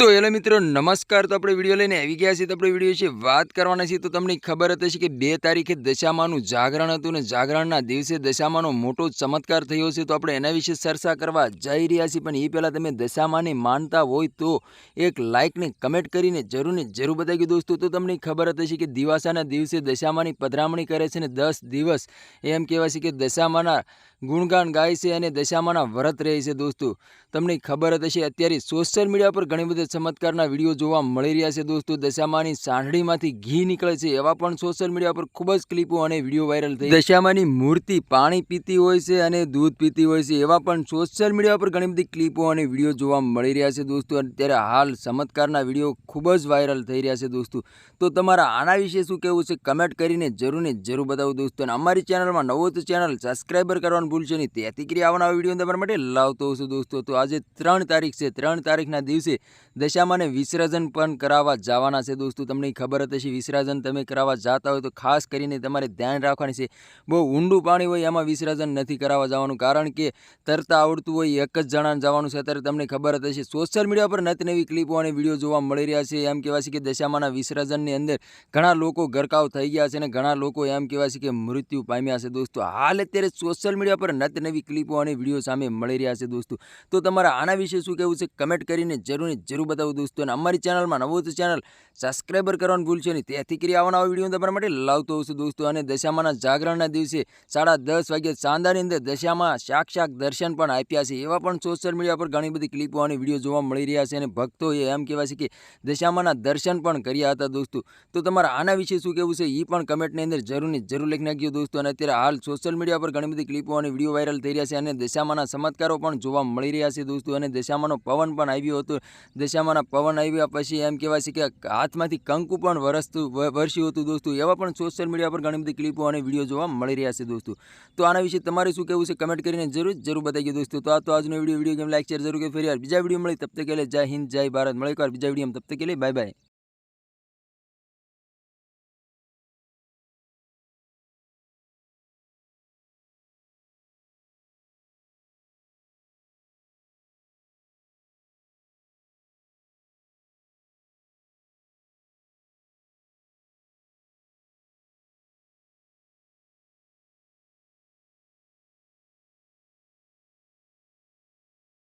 તો હેલો મિત્રો, નમસ્કાર. તો આપણે વીડિયો લઈને આવી ગયા છીએ. તો આપણે વીડિયો છે વાત કરવાના છીએ. તો તમને ખબર હતી હશે કે બે તારીખે દશામાનું જાગરણ હતું ને જાગરણના દિવસે દશામાનો મોટો ચમત્કાર થયો છે. તો આપણે એના વિશે ચર્ચા કરવા જઈ રહ્યા છીએ. પણ એ પહેલાં તમે દશામાને માનતા હોય તો એક લાઇકને કમેન્ટ કરીને જરૂર ને જરૂર બતાવી દોસ્તો. તો તમને ખબર હતી હશે કે દિવાસાના દિવસે દશામાની પધરામણી કરે છે ને દસ દિવસ. એમ કહેવાય છે કે દશામાના ગુણગાન ગાય છે અને દશામાના વ્રત રહે છે દોસ્તો. તમને ખબર જ હશે, અત્યારે સોશિયલ મીડિયા પર ઘણી બધી ચમત્કારના વીડિયો જોવા મળી રહ્યા છે દોસ્તો. દશામાની સાંઢળીમાંથી ઘી નીકળે છે, એવા પણ સોશિયલ મીડિયા પર ખૂબ જ ક્લિપો અને વીડિયો વાયરલ થઈ. દશામાની મૂર્તિ પાણી પીતી હોય છે અને દૂધ પીતી હોય છે, એવા પણ સોશિયલ મીડિયા પર ઘણી બધી ક્લિપો અને વીડિયો જોવા મળી રહ્યા છે દોસ્તો. અત્યારે હાલ ચમત્કારના વીડિયો ખૂબ જ વાયરલ થઈ રહ્યા છે દોસ્તો. તો તમારા આના વિશે શું કહેવું છે કમેન્ટ કરીને જરૂર ને જરૂર બતાવો દોસ્તો. અને અમારી ચેનલમાં નવો તો ચેનલ સબસ્ક્રાઈબર કરવાનું ભૂલશો નહીં. તેથી કરી આવવાના વીડિયો તમારા માટે લાવતો છું દોસ્તો. તો આજે ત્રણ તારીખ છે. ત્રણ તારીખના દિવસે દશામાને વિસર્જન પણ કરાવવા જવાના છે દોસ્તો. તમને ખબર જ હશે, વિસર્જન તમે કરાવવા જતા હોય તો ખાસ કરીને તમારે ધ્યાન રાખવાની છે. બહુ ઊંડું પાણી હોય એમાં વિસર્જન નથી કરાવવા જવાનું. કારણ કે તરતા આવડતું હોય એક જ જણાને જવાનું છે. અત્યારે તમને ખબર જ હશે, સોશિયલ મીડિયા પર નત નવી ક્લિપો અને વીડિયો જોવા મળી રહ્યા છે. એમ કહેવાય છે કે દશામાના વિસર્જનની અંદર ઘણા લોકો ગરકાવ થઈ ગયા છે અને ઘણા લોકો એમ કહેવાય છે કે મૃત્યુ પામ્યા છે દોસ્તો. હાલ અત્યારે સોશિયલ મીડિયા પર નત નવી ક્લિપો અને વીડિયો સામે મળી રહ્યા છે દોસ્તો. તો તમારા આના વિશે શું કહેવું છે? કમેન્ટ કરીને જરૂર જરૂર બતાવો દોસ્તો. અને અમારી ચેનલમાં નવું તો ચેનલ સબસ્ક્રાઈબર કરવાનું ભૂલશો નહીં. તેથી કરી આવવાના વીડિયો તમારા માટે લાવતો હોઉં છું દોસ્તો. અને દશામાના જાગરણના દિવસે સાડા દસ વાગે ચાંદાની અંદર દશામાં સાક્ષાત દર્શન પણ આપ્યા છે. એવા પણ સોશિયલ મીડિયા પર ઘણી બધી ક્લિપો અને વીડિયો જોવા મળી રહ્યા છે. અને ભક્તોએ એમ કહેવાય છે કે દશામાના દર્શન પણ કર્યા હતા દોસ્તો. તો તમારા આના વિશે શું કહેવું છે? એ પણ કમેન્ટની અંદર જરૂરની જરૂર લખી નાખજો દોસ્તો. અને અત્યારે હાલ સોશિયલ મીડિયા પર ઘણી બધી ક્લિપો અને વીડિયો વાયરલ થઈ રહ્યા છે અને દશામાના ચમત્કારો પણ જોવા મળી રહ્યા છે દોસ્તો. અને દશામાનો પવન પણ આવ્યો હતો. દશામાના પવન આવ્યા પછી એમ કહેવાય છે કે હાથમાંથી કંકુ પણ વરસતું વરસ્યું હતું દોસ્તો. એવા પણ સોશિયલ મીડિયા પર ઘણી બધી ક્લિપો અને વીડિયો જોવા મળી રહ્યા છે દોસ્તો. તો આના વિશે તમારે શું કહેવું છે કમેન્ટ કરીને જરૂર જરૂર બતાવીએ દોસ્તો. તો આ તો આજનો video video game like share જરૂર કે ફરી વાર બીજા વીડિયો મળી તબ તક કે જય હિન્દ, જય ભારત. મળે એકવાર બીજા વીડિયો તબ તક કે બાય બાય